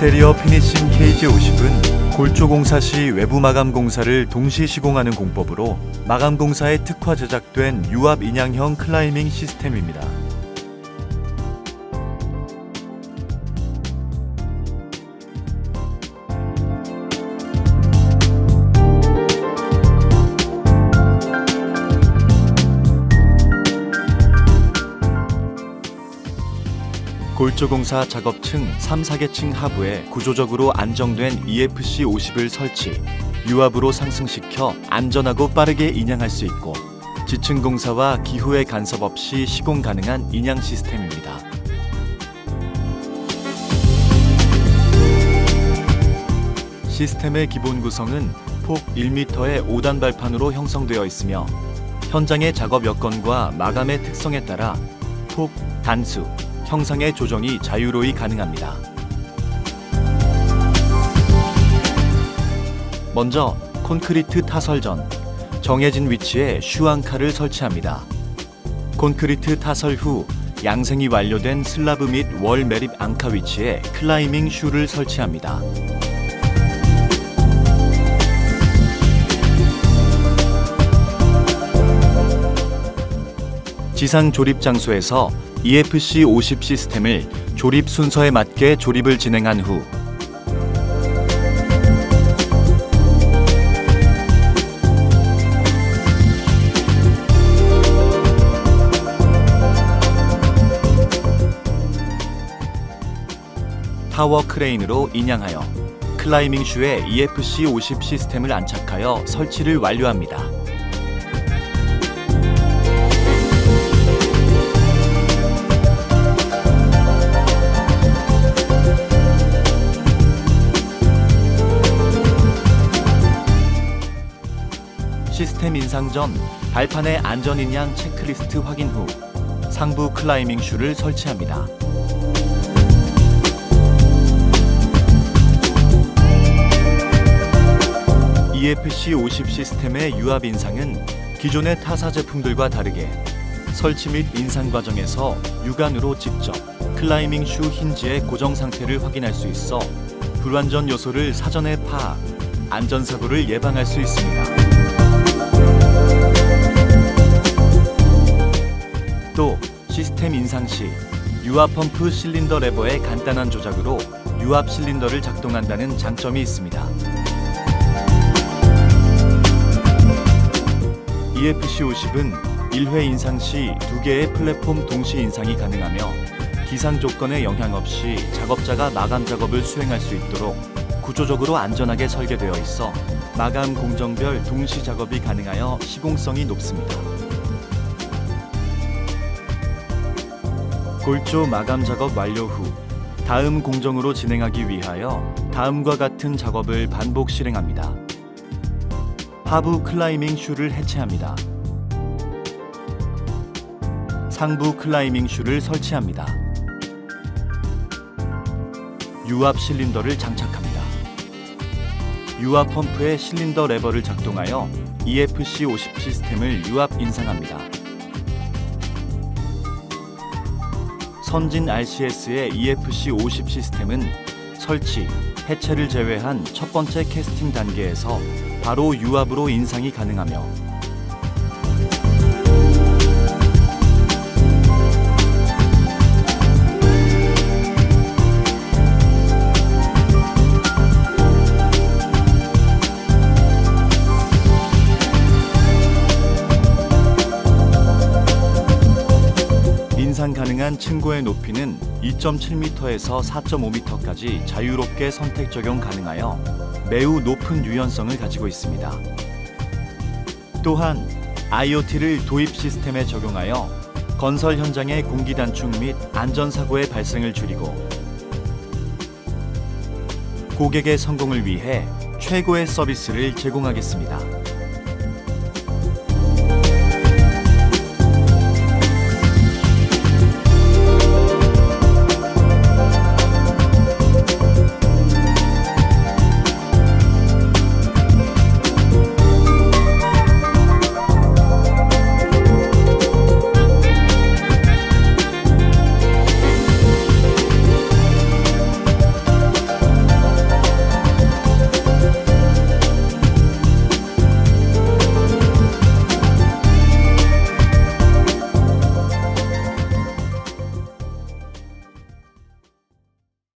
익스테리어 피니싱 KG50은 골조 공사 시 외부 마감 공사를 동시 시공하는 공법으로 마감 공사에 특화 제작된 유압 인양형 클라이밍 시스템입니다. 골조공사 작업층 3, 4계층 하부에 구조적으로 안정된 EFC 50을 설치, 유압으로 상승시켜 안전하고 빠르게 인양할 수 있고 지층 공사와 기후의 간섭 없이 시공 가능한 인양 시스템입니다. 시스템의 기본 구성은 폭 1m의 5단 발판으로 형성되어 있으며 현장의 작업 여건과 마감의 특성에 따라 폭, 단수, 형상의 조정이 자유로이 가능합니다. 먼저 콘크리트 타설 전 정해진 위치에 슈앙카를 설치합니다. 콘크리트 타설 후 양생이 완료된 슬라브 및 월 매립 앙카 위치에 클라이밍 슈를 설치합니다. 지상 조립 장소에서 EFC 50 시스템을 조립 순서에 맞게 조립을 진행한 후 타워 크레인으로 인양하여 클라이밍 슈에 EFC 50 시스템을 안착하여 설치를 완료합니다. 시스템 인상 전 발판의 안전 인양 체크리스트 확인 후 상부 클라이밍 슈를 설치합니다. EFC 50 시스템의 유압 인상은 기존의 타사 제품들과 다르게 설치 및 인상 과정에서 육안으로 직접 클라이밍 슈 힌지의 고정 상태를 확인할 수 있어 불완전 요소를 사전에 파악, 안전사고를 예방할 수 있습니다. 또 시스템 인상 시 유압 펌프 실린더 레버의 간단한 조작으로 유압 실린더를 작동한다는 장점이 있습니다. EFC 50은 1회 인상 시두 개의 플랫폼 동시 인상이 가능하며 기상 조건에 영향 없이 작업자가 마감 작업을 수행할 수 있도록 구조적으로 안전하게 설계되어 있어 마감 공정별 동시 작업이 가능하여 시공성이 높습니다. 골조 마감 작업 완료 후 다음 공정으로 진행하기 위하여 다음과 같은 작업을 반복 실행합니다. 하부 클라이밍 슈를 해체합니다. 상부 클라이밍 슈를 설치합니다. 유압 실린더를 장착합니다. 유압 펌프의 실린더 레버를 작동하여 EFC 50 시스템을 유압 인상합니다. 선진 RCS의 EFC 50 시스템은 설치, 해체를 제외한 첫 번째 캐스팅 단계에서 바로 유압으로 인상이 가능하며 인상 가능한 층고의 높이는 2.7m에서 4.5m까지 자유롭게 선택 적용 가능하여 매우 높은 유연성을 가지고 있습니다. 또한 IoT를 도입 시스템에 적용하여 건설 현장의 공기 단축 및 안전 사고의 발생을 줄이고 고객의 성공을 위해 최고의 서비스를 제공하겠습니다.